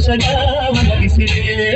సజావ నగిసిరే